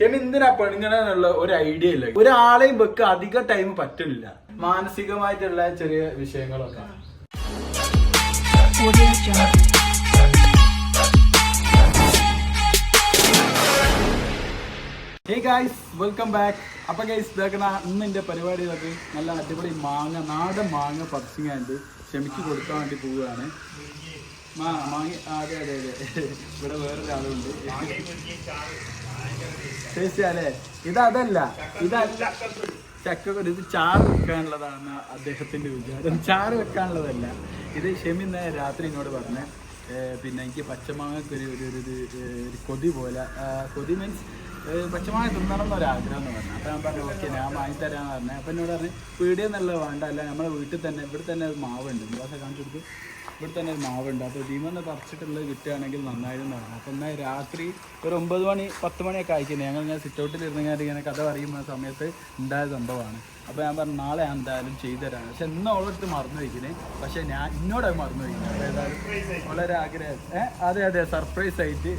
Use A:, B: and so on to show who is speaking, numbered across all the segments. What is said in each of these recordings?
A: ക്ഷമ എന്തിനാ പെണ്ണുങ്ങളെന്നുള്ള ഒരു ഐഡിയ ഇല്ല? ഒരാളെയും വെക്ക് അധിക ടൈം പറ്റില്ല മാനസികമായിട്ടുള്ള ചെറിയ വിഷയങ്ങളൊക്കെ. ഹേ ഗായ്സ് വെൽക്കം ബാക്ക് അപ്പൊ ഗൈസ് ഇതാക്കണ ഇന്ന് എന്റെ പരിപാടി ഇതൊക്കെ നല്ല അടിപൊളി മാങ്ങ നാടൻ മാങ്ങ പറിച്ചിങ്ങാണ്ട് ക്ഷമിക്ക് കൊടുക്കാൻ വേണ്ടി പോവുകയാണ്. മാ മാങ്ങ അതെ അതെ അതെ. ഇവിടെ വേറൊരാളുണ്ട്. അല്ലേ ഇത് അതല്ല ഇതല്ല ചക്കക്കുരു ഇത് ചാറ് വെക്കാനുള്ളതാണ് അദ്ദേഹത്തിന്റെ വിചാരം. ചാറ് വെക്കാനുള്ളതല്ല. ഇത് ഷെമി രാത്രി എന്നോട് പറഞ്ഞ പിന്നെ എനിക്ക് പച്ചമാങ്ങക്ക് ഒരു ഒരു കൊതി പോലെ കൊതി മീൻസ് പച്ചമാങ്ങ തിന്നണം എന്നൊരാഗ്രഹം എന്ന് പറഞ്ഞു അപ്പോൾ ഞാൻ പറഞ്ഞു ഓക്കെ ഞാൻ വാങ്ങിത്തരാന്ന് പറഞ്ഞു. അപ്പം എന്നോട് പറഞ്ഞു പീടിയെന്നുള്ളത് വേണ്ട. അല്ല നമ്മളെ വീട്ടിൽ തന്നെ ഇവിടെ തന്നെ ഒരു മാവുണ്ട്. മുഖാസ കാണിച്ചു കൊടുത്തു ഇവിടെ തന്നെ ഒരു മാവുണ്ട്. അപ്പോൾ ഇതിമെന്ന് പറിച്ചിട്ടുള്ളത് കിട്ടുകയാണെങ്കിൽ നന്നായിരുന്നു പറഞ്ഞു. അപ്പം എന്നാൽ രാത്രി ഒരു ഒമ്പത് മണി പത്ത് മണിയൊക്കെ അയക്കുന്നത് ഞങ്ങൾ ഇങ്ങനെ സിറ്റ് ഔട്ടിൽ ഇരുന്നെങ്കിൽ ഇങ്ങനെ കഥ പറയുന്ന സമയത്ത് ഉണ്ടായ സംഭവമാണ്. അപ്പോൾ ഞാൻ പറഞ്ഞു നാളെ ഞാൻ എന്തായാലും ചെയ്തുതരാം പക്ഷെ ഇന്ന് ഓളടുത്ത് മറന്നു വയ്ക്കുന്നത് പക്ഷേ ഞാൻ ഇന്നോട് മറന്നു വയ്ക്കുന്നത് ഏതായാലും വളരെ ആഗ്രഹം. അതെ അതെ സർപ്രൈസ് ആയിട്ട്.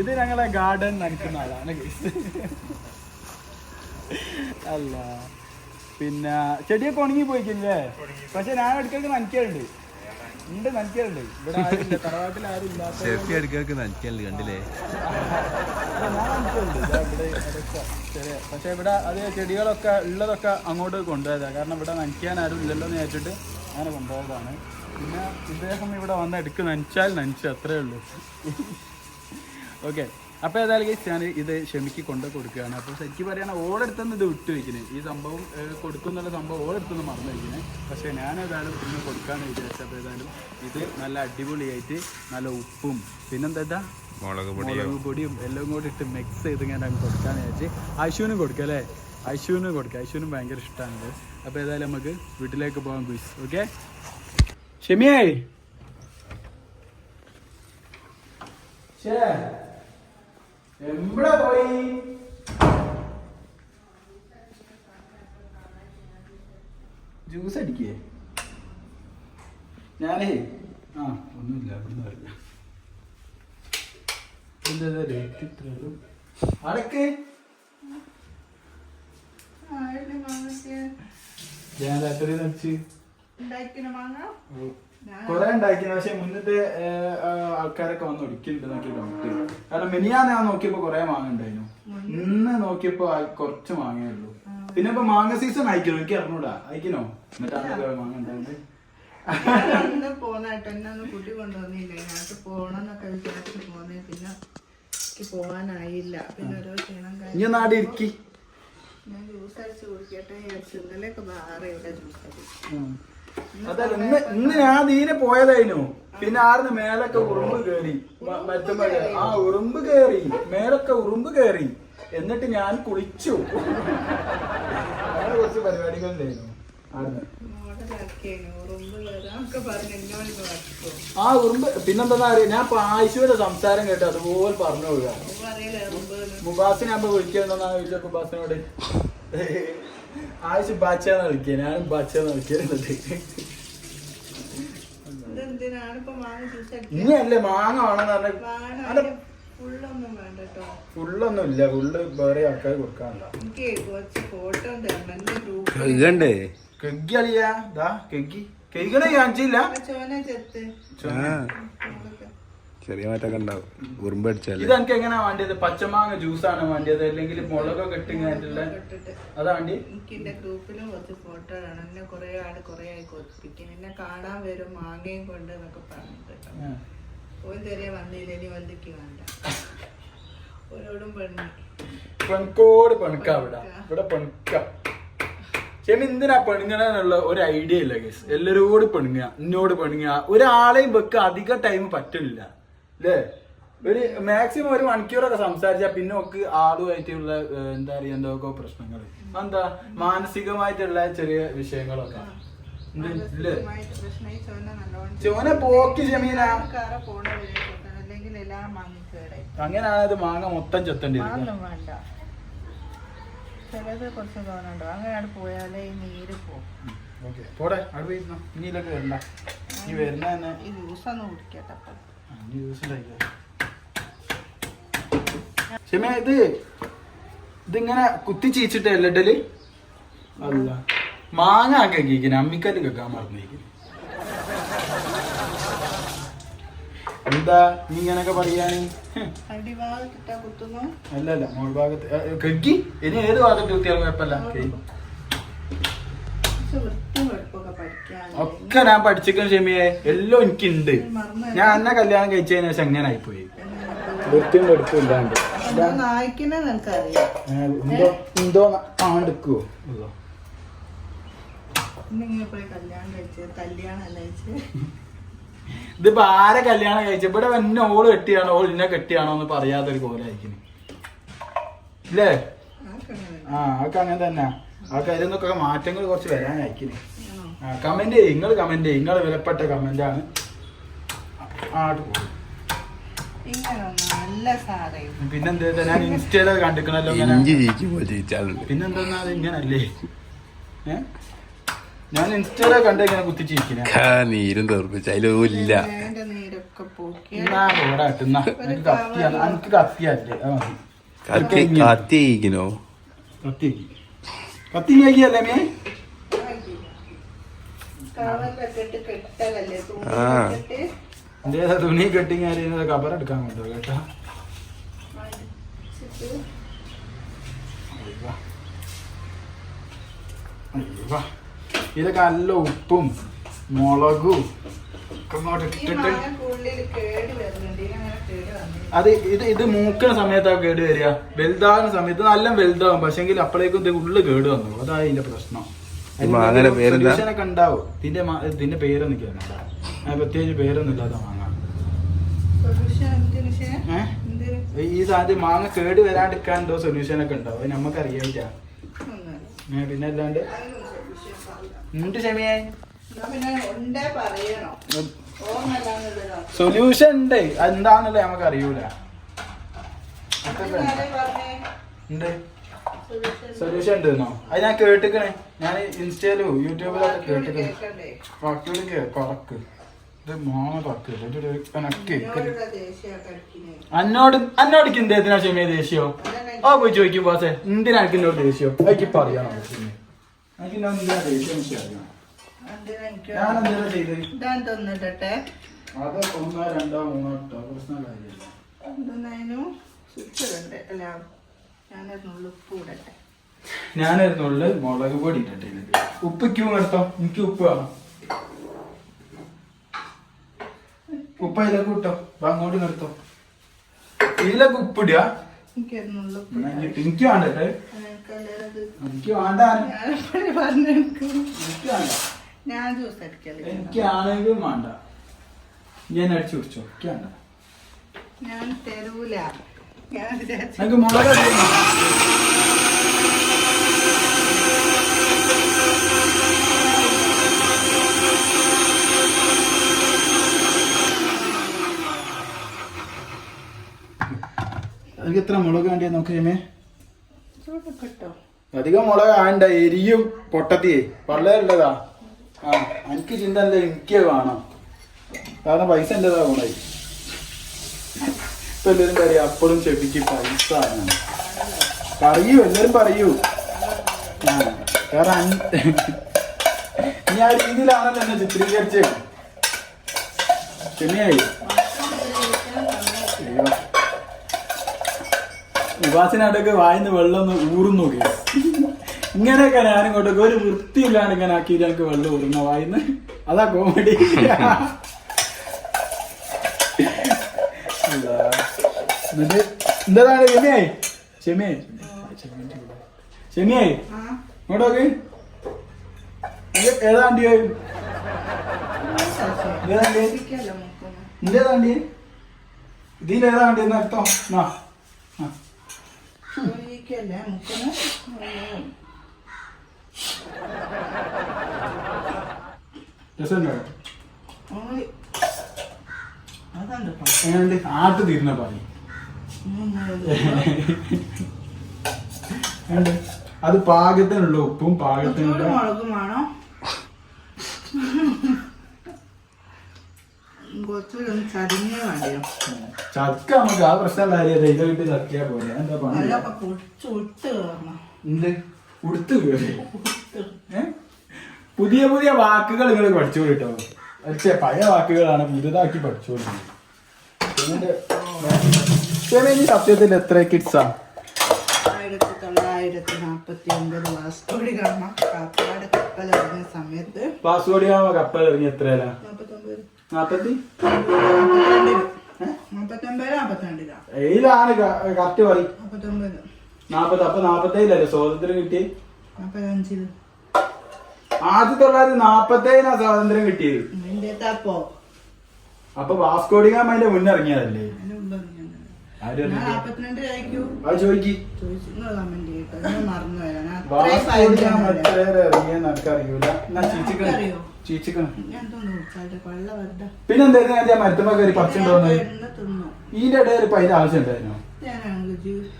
A: ഇത് ഞങ്ങളെ ഗാർഡൻ നനക്കുന്ന ആളാണ്. അല്ല. പിന്നെ ചെടിയൊക്കെ ഉണങ്ങി പോയിക്കില്ലേ പക്ഷെ ഞാൻ ഇടയ്ക്കിടയ്ക്ക് നനയ്ക്കാറുണ്ട്. ഉണ്ട് നനയ്ക്കാറുണ്ട്. ഇവിടെ ആരുമില്ല തറവാട്ടിൽ ആരും
B: കണ്ടില്ലേ?
A: ഞാൻ നനയ്ക്കാറുണ്ട്. ഇവിടെ ചെറിയ പക്ഷെ ഇവിടെ അത് ചെടികളൊക്കെ ഉള്ളതൊക്കെ അങ്ങോട്ട് കൊണ്ടുപോയതാണ് കാരണം ഇവിടെ നനയ്ക്കാൻ ആരും ഇല്ലല്ലോ എന്ന് വിചാരിച്ചിട്ട് അങ്ങനെ കൊണ്ടുപോയതാണ്. പിന്നെ ഇദ്ദേഹം ഇവിടെ വന്ന് എടുക്ക് നനച്ചാൽ നനച്ചു അത്രേ ഉള്ളൂ. ഓക്കെ. അപ്പോൾ ഏതായാലും ഞാൻ ഇത് ക്ഷമിക്ക് കൊണ്ട് കൊടുക്കുകയാണ്. അപ്പോൾ ശരിക്കും പറയുകയാണ് ഓളെടുത്തുനിന്ന് ഇത് വിട്ടു വയ്ക്കുന്നത് ഈ സംഭവം കൊടുക്കുന്നുള്ള സംഭവം ഓളെടുത്തുനിന്ന് മറന്നു വയ്ക്കുന്നത് പക്ഷേ ഞാൻ ഏതായാലും ഇന്ന് കൊടുക്കാമെന്ന് വിചാരിച്ചു അപ്പോൾ ഏതായാലും ഇത് നല്ല അടിപൊളിയായിട്ട് നല്ല ഉപ്പും പിന്നെന്താ
B: മുളക് പൊടിയോ?
A: മുളക് പൊടിയും എല്ലാം കൂടി ഇട്ട് മിക്സ് ചെയ്ത് ഞാൻ അങ്ങ് കൊടുക്കാന്ന് വിചാരിച്ച് അശുവിനും കൊടുക്കുക അല്ലേ? അശുവിനും കൊടുക്കുക അശുവിനും ഭയങ്കര ഇഷ്ടമാണ് അപ്പോൾ ഏതായാലും നമുക്ക് വീട്ടിലേക്ക് പോകാം കുയിസ് ഓക്കെ? ഷെമിയേ? എവിടെ പോയി? ജ്യൂസ് അടിക്കേ. ഞാനേ ആ ഒന്നുമില്ല ഇവിടുന്ന് പറഞ്ഞു എന്താ റേറ്റ് ഇത്രയുള്ളൂ? അടക്ക്. ഞാൻ രാത്രി നടിച്ച് കൊറേ ഉണ്ടാക്കിയത് പക്ഷെ മുന്നത്തെ ആൾക്കാരൊക്കെ വന്ന് ഒടിക്കലുണ്ട് നോക്കി കാരണം മിനിയാന്ന് ഞാൻ നോക്കിയപ്പോ കൊറേ മാങ്ങ ഉണ്ടായിരുന്നു. ഇന്ന് നോക്കിയപ്പോ കുറച്ച് മാങ്ങയേ ഉള്ളൂ. പിന്നെ ഇപ്പൊ മാങ്ങ സീസൺ അയക്കണോ എനിക്ക് അറിഞ്ഞൂടാ. അയക്കണോ? എന്നിട്ടാണ് മാങ്ങ ഉണ്ടായത്
C: അന്ന് പോന്നായിട്ട് എന്നെ ഒന്ന് കുട്ടി കൊണ്ടുവന്നില്ല? ഇതിനകത്ത് പോണെന്നൊക്കെ വിചാരിച്ച് പോന്നേ. പിന്നെ എനിക്ക് പോവാനായില്ല. പിന്നെ ഓരോ ക്ഷീണം കാര്യം
A: ഇനി നാട്
C: ഞാൻ ജ്യൂസ് അടിച്ച് കുടിക്കട്ടെ ഇന്നലെയൊക്കെ വേറെ ഇവിടെ ജ്യൂസ് അടിച്ചു
A: അതല്ല ഇന്ന് ഇന്ന് ഞാൻ തീരെ പോയതായിരുന്നു പിന്നെ ആർന്ന് മേലൊക്കെ ഉറുമ്പ് കേറി. മറ്റേ ആ ഉറുമ്പ് കേറി. മേലൊക്കെ ഉറുമ്പ് കേറി. എന്നിട്ട് ഞാൻ കുളിച്ചു. അങ്ങനെ കുറച്ച് പരിപാടികളുണ്ടായിരുന്നു. ആ ഉറുമ്പ് പിന്നെന്താ അറിയാം? ഞാൻ ആയിശുവിന്റെ സംസാരം കേട്ട് അതുപോലെ പറഞ്ഞു കൊടുക്കാം
C: മുബാസിനെ ആകുമ്പോ
A: മുബാസിനെ എന്താ വിളിക്കുന്നതെന്നാ ചോദിച്ച മുബാസിനോട് ആയിഷ് ബാച്ചാന്ന് വിളിക്കുക ഞാൻ ബാച്ചാന്ന്
C: അടിച്ചത്
A: ഇനി അല്ലേ മാങ്ങ ആണെന്ന് പറഞ്ഞ
C: മാങ്ങ ഫുള്ളൊന്നും
A: ഇല്ല ഫുള്ള് വേറെ ആൾക്കാർ കൊടുക്കാനുള്ള
B: ഇതണ്ടേ
A: കെഗ്ഗി അളിയാ. ദാ കെഗ്ഗി. കെയ്കണ കാണിച്ചില്ല
C: ചോന
B: ചെറിയ മാറ്റമൊക്കെ ഉണ്ടാവും. ഉറുമ്പ് അടിച്ചാൽ
A: ഇത് എനിക്ക് എങ്ങനെയാ വേണ്ടിയത്? പച്ചമാങ്ങ ജ്യൂസാണ് വേണ്ടിയത്? അല്ലെങ്കിൽ മുളകൊക്കെ ഇട്ടിങ്ങായിട്ടുള്ള
C: അതാണ്ടി
A: അതാ വേണ്ടി?
C: എനിക്ക് എന്റെ ഗ്രൂപ്പിലും കുറച്ച് ഫോട്ടോ ആണ് എന്നെ കുറെ ആൾ കുറെ ആയി കൊതിപ്പിക്കും. എന്നെ കാണാൻ വരും മാങ്ങയും കൊണ്ട് എന്നൊക്കെ പറഞ്ഞിട്ട് ഒരു ചെറിയ തെറിയ വന്നില്ല. ഇനി വന്ദിക്ക് വേണ്ട. ഓരോടും പെണ്ണി.
A: പെൺകോട് പെണുക്ക ഇവിടെ. ഇവിടെ പെണുക്ക ചേട്ടൻ എന്തിനാ പെണുങ്ങണെന്നുള്ള ഒരു ഐഡിയ ഇല്ല കേസ് എല്ലാരോടും പെണുങ്ങുക എന്നോട് പെണുങ്ങുക. ഒരാളെയും വെക്ക അധിക ടൈം പറ്റില്ല അല്ലേ ഒരു മാക്സിമം ഒരു മണിക്കൂറൊക്കെ സംസാരിച്ചാൽ പിന്നെ ഒക്കെ ആളുമായിട്ടുള്ള എന്താ പറയുക എന്തൊക്കെ പ്രശ്നങ്ങൾ എന്താ മാനസികമായിട്ടുള്ള ചെറിയ വിഷയങ്ങളൊക്കെ.
C: ചോന
A: പോക്കി ഷമീന അങ്ങനെ ഇത് മാങ്ങ മൊത്തം ചെത്തേണ്ടി
C: ചിലത് കുറച്ച് തോന്നുന്നുണ്ടോ അങ്ങനെയാണ് പോയാലേ ഈ നീര് പോകും
A: ഓക്കെ. പോടെ വരണ്ട. ഈ വരുന്ന തന്നെ
C: ഈ ജ്യൂസ് ഒന്ന് കുടിക്കട്ടെ
A: ഷെമിയ ഇത് ഇതിങ്ങനെ കുത്തി ചീച്ചിട്ടല്ലേ ഇടൽ? അല്ല. മാങ്ങ ഒക്കെ കേക്കിന് അമ്മിക്കല്ല് കേൾക്കാൻ മറന്നിരിക്കുന്നു എന്താ നീ ഇങ്ങനൊക്കെ പറയാന്? അല്ല അല്ല മോൾ ഭാഗത്ത് കെക്കി? ഇനി ഏത് ഭാഗത്ത് കുത്തിയാലും കുഴപ്പമില്ല. ഒക്കെ ഞാൻ പഠിച്ചിരിക്കുന്ന ഷെമിയെ എല്ലാം എനിക്കുണ്ട്. ഞാൻ എന്നെ കല്യാണം കഴിച്ചതിന് ശേഷം എങ്ങനെ ആയിപ്പോയി വൃത്തിയും വെടുപ്പും ഇല്ലാണ്ട്. എന്തോ
C: പോയി
A: ഇതിപ്പോ ആരെ കല്യാണം കഴിച്ച? ഇവിടെ എന്നെ ഓൾ കെട്ടിയാണോ? ഓൾ ഇന്നെ കെട്ടിയാണോ എന്ന് പറയാത്തൊരു കോലായിരിക്കും ഇല്ലേ? ആ അതൊക്കെ അങ്ങനെ തന്നെ. ആ കാര്യം നിന്നൊക്കെ മാറ്റങ്ങൾ കുറച്ച് വരാനായിരിക്കും കമന്റ് ചെയ്യും. നിങ്ങൾ കമന്റ് ചെയ്യും. നിങ്ങൾ വിലപ്പെട്ട കമന്റ് ആണ്. പിന്നെന്താ ഞാൻ ഇൻസ്റ്റയിലൊക്കെ കണ്ടിക്കണല്ലോ പിന്നെന്താ ഇങ്ങനല്ലേ? ഞാൻ ഇൻസ്റ്റയിലൊക്കെ കണ്ട് ഇങ്ങനെ കുത്തിച്ചിരിക്കണേ
B: നീരും തെറിപ്പിച്ച. അതിലില്ല
C: എന്റെ നീരൊക്കെ പോക്കി.
A: എന്നാ ഓടാട്ട് എന്നാ എനിക്ക് കത്തിയാണ് എനിക്ക് കത്തിയല്ലേ? അത് മതി.
B: കത്തി കത്തിയിക്കണോ?
A: കത്തി കത്തി കഴിക്കല്ലേ മേ?
B: ആ.
A: തുണി കെട്ടിങ്ങാരി കബർ എടുക്കാൻ കൊണ്ടോ കേട്ടോ. ഇതൊക്കെ നല്ല ഉപ്പും മുളകും
C: ഉള്ളിൽ
A: അത് ഇത് ഇത് മൂക്കുന്ന സമയത്താണ് കേട് വരിക. വലുതാകുന്ന സമയത്ത് നല്ല വലുതാകും പക്ഷെങ്കിൽ അപ്പോഴേക്കും ഇത് ഉള്ളു കേട് വന്നു. അതാണ് ഇതിന്റെ പ്രശ്നം.
B: മാങ്ങയുടെ പേരെന്താ?
A: Solution ഒക്കെ ഉണ്ടാവും. ഇതിന്റെ മാ- ഇതിന്റെ പേരൊന്നും ഞാൻ പ്രത്യേകിച്ച് പേരൊന്നും ഇല്ലാത്ത മാങ്ങ? ഈ സാധ്യത മാങ്ങ കേട് വരാണ്ടിരിക്കാൻ എന്തോ സൊല്യൂഷൻ ഒക്കെ ഉണ്ടാവും. അത് നമുക്ക് പിന്നെ അല്ലാണ്ട്?
C: ഉണ്ടേ പറയണോ. ഓർമ്മല്ലാന്നുള്ളതാ
A: സൊല്യൂഷൻ ഉണ്ട്. എന്താന്നുള്ളത് നമുക്ക് അറിയൂല ഉണ്ട്
C: സൊല്യൂഷൻ
A: ഉണ്ടെന്നോ? അത് ഞാൻ കേട്ടിക്കണേ. ഞാൻ ഇൻസ്റ്റയിലും യൂട്യൂബിലൊക്കെ കേട്ടിക്കണേ. ബാക്കിയോട് കുറക്ക് ഇത് മോണ കുറക്ക് കണക്ക്
C: കളിക്കുന്നേ
A: അന്നോട് അന്നോടിക്ക് എന്തിനാ ക്ഷമയ ദേഷ്യോ? ആ പോയി ചോദിക്കും പോസേ എന്തിനാ എനിക്ക് എന്നോട് ദേഷ്യോ? എനിക്ക് എന്നോട് എന്തിനാ ദേഷ്യം എനിക്ക് അറിയണം ഞാൻ എന്തിനാ ചെയ്തത് അത് ഒന്നോ രണ്ടോ മൂന്നോ പ്രശ്നം കാര്യമില്ല
C: ഇടട്ടെ
A: മുളക് പൊടി ഇട്ടിട്ട് ഉപ്പ് ക്യൂ എടുത്തോ. എനിക്ക് ഉപ്പ് വേണം. ഉപ്പ ഇല്ല ഇട്ടോ. അങ്ങോട്ട് നിർത്തോ ഇതിലേക്ക് ഉപ്പിടുക എനിക്ക് വേണ്ടേ എനിക്ക് വേണ്ട.
C: ഞാൻ പറഞ്ഞു
A: എനിക്ക് വേണ്ട.
C: ഞാൻ ജ്യൂസ് അടിക്കൽ.
A: എനിക്ക് ആണെങ്കിലും വേണ്ട ഞാൻ അടിച്ചു കുടിച്ചോ. എനിക്ക് വേണ്ട.
C: ഞാൻ തരൂല.
A: എനിക്ക് മുളക് എനിക്ക് എത്ര മുളക് വേണ്ടിയാ നോക്ക് അധികം മുളക് ആണ്ട എരിയും പൊട്ടത്തിയേ. പള്ളേരുള്ളതാ ആ എനിക്ക് ചിന്ത എന്താ എനിക്ക് വേണം. കാരണം പൈസ എന്റേതാ ഗുണായി ഇപ്പൊ എല്ലാവരും പറയും അപ്പോഴും ചെവിക്ക് പൈസ പറയൂ എല്ലാരും പറയൂ. കാരണം ഇനി ആ രീതിയിലാണല്ലോ എന്നെ ചിത്രീകരിച്ചത് ക്ഷമയായി. വായിന്ന് വെള്ളം ഒന്ന് നോക്കി ഇങ്ങനെയൊക്കെ ഞാൻ ഇങ്ങോട്ടൊക്കെ ഒരു വൃത്തിയില്ലാണ്ട് ഇങ്ങനെ ആക്കിയിട്ട് എനിക്ക് വെള്ളം ഊറുന്ന വായിന്ന്. അതാ കോമഡി എന്നിട്ട് എന്താണ് ക്ഷമയായി ക്ഷമയായി
C: ആ.
A: ഇങ്ങോട്ടോക്ക് ഏതാണ്ടിയോ ഏതാണ്ടിയേ
C: ഇരിക്കല്ലോ മുക്കുന്നു
A: ഇന്റേതാണ്ടി ഇതിലേതാണ്ടി എന്ന് അർത്ഥം?
C: മുക്കുന്നു
A: രസമുണ്ടോ? എങ്ങനെയുണ്ട് ആട്ട് തീരുന്ന എങ്ങനെയുണ്ട്? അത് പാകത്തിനുള്ള ഉപ്പും പാകത്തിനുള്ള
C: മുളകും വേണം.
A: ചക്ക നമുക്ക്. ആ പ്രശ്നമുള്ള കാര്യം ഇത് വിട്ട് ചക്കിയാ പോലെ എന്താ എന്ത്? ഉടുത്ത് പുതിയ പുതിയ വാക്കുകൾ നിങ്ങൾ പഠിച്ചു കേട്ടോ. പക്ഷേ പഴയ വാക്കുകളാണ് പുതുതാക്കി പഠിച്ചോളൂ ഈ സത്യത്തിൽ എത്ര കിഡ്സാ
C: ആയിരത്തി തൊള്ളായിരത്തി നാൽപ്പത്തി ഒമ്പത് വാസ്കോടി ഗാമ കാപ്പാട് കപ്പൽ ഇറങ്ങിയ സമയത്ത്
A: പാസ്വേഡ് കപ്പൽ ഇറങ്ങി എത്രയല്ല നാപ്പത്തി കറക്റ്റ് പറയും
C: നാൽപ്പത്തൊമ്പത്
A: നാപ്പത്തി അപ്പൊ നാപ്പത്തേഴിലല്ലേ സ്വാതന്ത്ര്യം കിട്ടി
C: നാൽപ്പത്തഞ്ചിൽ
A: ആയിരത്തി തൊള്ളായിരത്തി നാപ്പത്തേഴിനാ സ്വാതന്ത്ര്യം കിട്ടിയത്. അപ്പൊ വാസ്കോഡിഗാമ അതിന്റെ മുന്നിറങ്ങിയതല്ലേ. അത് ചോദിക്ക്.
C: ചോദിച്ചു നിങ്ങൾ കമന്റ് ചെയ്യട്ടോ ഞാൻ മറന്നു അത്രയും അറിയോ? പള്ള വെറുതെ.
A: പിന്നെന്തായിരുന്നു മരത്തുമ്പോ കയറി
C: തിന്നു.
A: ഇതിന്റെ ഇടയിൽ ഇപ്പൊ അതിന്റെ ആവശ്യം ഉണ്ടായിരുന്നു?
C: ഞാനാണ് ജ്യൂസ്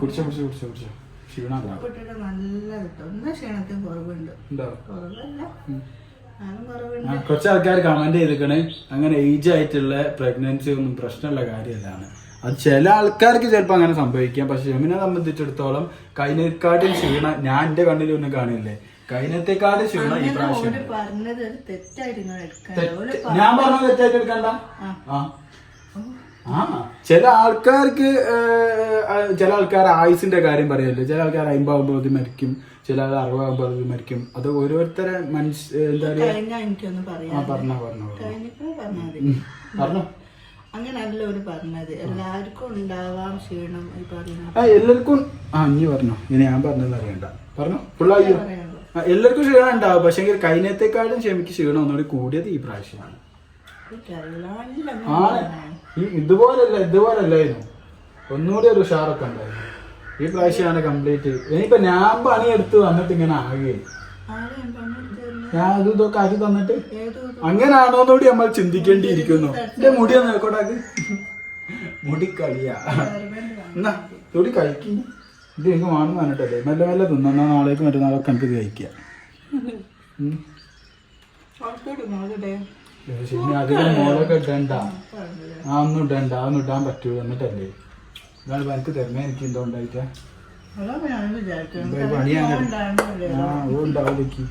A: കുടിച്ചോ കുടിച്ചോ കുടിച്ചോ
C: നല്ല കിട്ടും എന്നാ ക്ഷീണത്തിന് കുറവുണ്ട്.
A: ഉണ്ടോ?
C: കുറവല്ല.
A: ഉം.
C: ഞാനും കുറവുണ്ട്.
A: കുറച്ച് ആൾക്കാർ കമന്റ് ചെയ്തിരിക്കണേ. അങ്ങനെ ഏജ് ആയിട്ടുള്ള പ്രഗ്നൻസി ഒന്നും പ്രശ്നമുള്ള കാര്യമല്ലാണ് അത് ചില ആൾക്കാർക്ക് ചിലപ്പോൾ അങ്ങനെ സംഭവിക്കാം. പക്ഷെ ഷെമിനെ സംബന്ധിച്ചിടത്തോളം കൈനേക്കാട്ടും ക്ഷീണ ഞാൻ എന്റെ കണ്ണിൽ ഒന്നും കാണില്ലേ? കൈനത്തെക്കാട്ടിൽ ക്ഷീണ ഈ പ്രാവശ്യം. ഞാൻ പറഞ്ഞത് തെറ്റായിട്ട് എടുക്കണ്ട?
C: ആ.
A: ആ. ചില ആൾക്കാർക്ക് ചില ആൾക്കാർ ആയുസിന്റെ കാര്യം പറയല്ലോ? ചില ആൾക്കാർ അമ്പതാകുമ്പോൾ മരിക്കും. ചില ആൾ അറുപതാകുമ്പോൾ മരിക്കും. അത് ഓരോരുത്തരെ മനസ്സ് എന്താ
C: പറയുക
A: പറഞ്ഞോ പറഞ്ഞോ പറഞ്ഞോ.
C: അങ്ങനല്ല ഒരു പറഞ്ഞത്. എല്ലാവർക്കും ഉണ്ടാവാം ക്ഷീണം ഈ
A: ആ എല്ലാവർക്കും ആ നീ പറഞ്ഞോ. ഇനി ഞാൻ പറഞ്ഞത് അറിയണ്ട. പറഞ്ഞോ. ഫുള്ളായോ ആ, എല്ലാവർക്കും ക്ഷീണം ഉണ്ടാവും. പക്ഷെ കൈനത്തെക്കാളും ക്ഷമിക്ക് ക്ഷീണം ഒന്നുകൂടി കൂടിയത് ഈ പ്രാവശ്യമാണ്. ആ ഈ ഇതുപോലല്ല ഇതുപോലല്ലായിരുന്നു. ഒന്നുകൂടി ഒരു ഉഷാറൊക്കെ ഉണ്ടായിരുന്നു. ഈ പ്രാവശ്യമാണ് കംപ്ലീറ്റ് ഇനിയിപ്പോ ഞാൻ പണിയെടുത്ത് വന്നിട്ട് ഇങ്ങനെ
C: ആകെ.
A: ഞാൻ അത് ഇതൊക്കെ ആക്കി തന്നിട്ട് അങ്ങനാണോന്നുകൂടി നമ്മൾ ചിന്തിക്കേണ്ടിയിരിക്കുന്നു. എന്റെ മുടി ഒന്ന് നോക്കോട്ടാക്ക് മുടി കളിയാ എന്നാ തൊടി കഴിക്കും. ഇത് എനിക്ക് വേണമെന്ന് പറഞ്ഞിട്ടല്ലേ? മെല്ലെ മെല്ലെ തിന്നാ നാളേക്ക് മറ്റന്നാളൊക്കെ എനിക്ക്
C: കഴിക്കുക
A: ശരി അധികം മോളൊക്കെ ഇടണ്ട. ആ ഒന്നും ഇടണ്ട. അതൊന്നും ഇടാൻ പറ്റൂ എന്നിട്ടല്ലേ? ഇതാണ് എനിക്ക് തരുന്നേ എനിക്ക് എന്തോ ഉണ്ടായിട്ടാ പണിയാണ്. ആ ഉണ്ടാവില്ലേക്ക്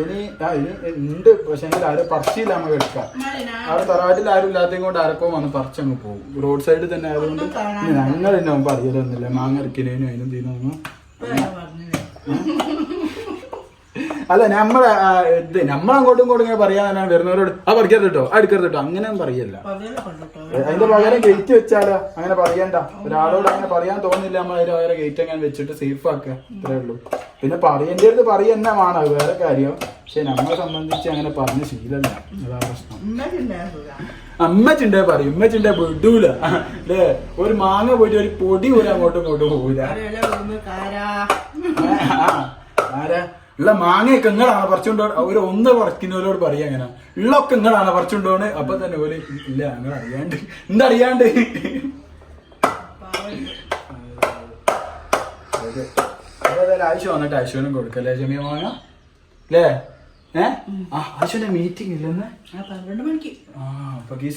A: ഇനി ആ ഇനി ഉണ്ട്. പക്ഷെ എങ്കിൽ ആരും പറിച്ചില്ല നമുക്ക് എടുക്കാം. അവിടെ തറവാട്ടിൽ ആരും ഇല്ലാത്തതും കൊണ്ട് ആരൊക്കെ വന്ന് പറിച്ചങ്ങ് പോകും. റോഡ് സൈഡിൽ തന്നെ ആയതുകൊണ്ട് ഞങ്ങൾ തന്നെ മുമ്പ് അറിയലൊന്നുമില്ല. മാങ്ങ അരക്കിനേനും അതിനും തീനൊന്നും അല്ല നമ്മളെ ഇത് നമ്മളങ്ങോട്ടും ഇങ്ങോട്ടും ഇങ്ങനെ പറയാൻ വരുന്നവരോട് ആ പറിക്കരുത് കേട്ടോ ആ എടുക്കരുത് കേട്ടോ അങ്ങനെ പറയല്ല. അതിന്റെ പകരം ഗേറ്റ് വെച്ചാലോ? അങ്ങനെ പറയണ്ട. ഒരാളോട് അങ്ങനെ പറയാൻ തോന്നില്ല നമ്മൾ അതിന്റെ പകരം ഗേറ്റ് അങ്ങനെ വെച്ചിട്ട് സേഫ് ആക്കുക. ഇത്രേ ഉള്ളൂ. പിന്നെ പറയേണ്ടത് പറയുന്ന വേണം അത് വേറെ കാര്യം. പക്ഷെ നമ്മളെ സംബന്ധിച്ച് അങ്ങനെ പറഞ്ഞ ശീലമല്ല അതാ പ്രശ്നം.
C: അമ്മ
A: ചിണ്ട പറയും. ഉമ്മച്ചുണ്ടേ വിടൂല. അല്ലേ? ഒരു മാങ്ങ പോയിട്ട് ഒരു പൊടി പോലും അങ്ങോട്ടും ഇങ്ങോട്ടും പോകൂല. ആരാ? ഉള്ള മാങ്ങയൊക്കെ ഇങ്ങളാണ് പറിച്ചുകൊണ്ടോ ഒരു ഒന്ന് പറിക്കുന്നവരോട് പറയാ അങ്ങനെ. ഉള്ളൊക്കെ ഇങ്ങളാണ് പറിച്ചുകൊണ്ടോണ് അപ്പൊ തന്നെ പോലെ ഇല്ല അങ്ങനെ അറിയാണ്ട് എന്താ അറിയാണ്ട് ആവശ്യം വന്നിട്ട് അശ്വനും കൊടുക്കല്ലേ ജമിയ മോന? അല്ലേ ഏ? ആ മീറ്റിംഗ് ഇല്ലെന്ന്?
C: പന്ത്രണ്ട് മണിക്ക്.
A: ആ അപ്പൊ ഈ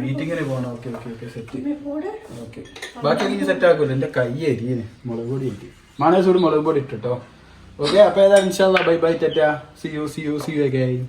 A: മീറ്റിങ്ങിന് പോകണം okay okay okay set okay. ബാക്കി എനിക്ക് സെറ്റ് ആക്കൂല? എന്റെ കൈ എരിയന് മുളക് പൊടി ഇട്ട്. മാനേസൂട് മുളക് പൊടി ഇട്ടോ ഓക്കെ അപ്പൊ ഏതാ ഇൻഷാല്ല ബൈ ബൈ തെറ്റാ see you see you see you again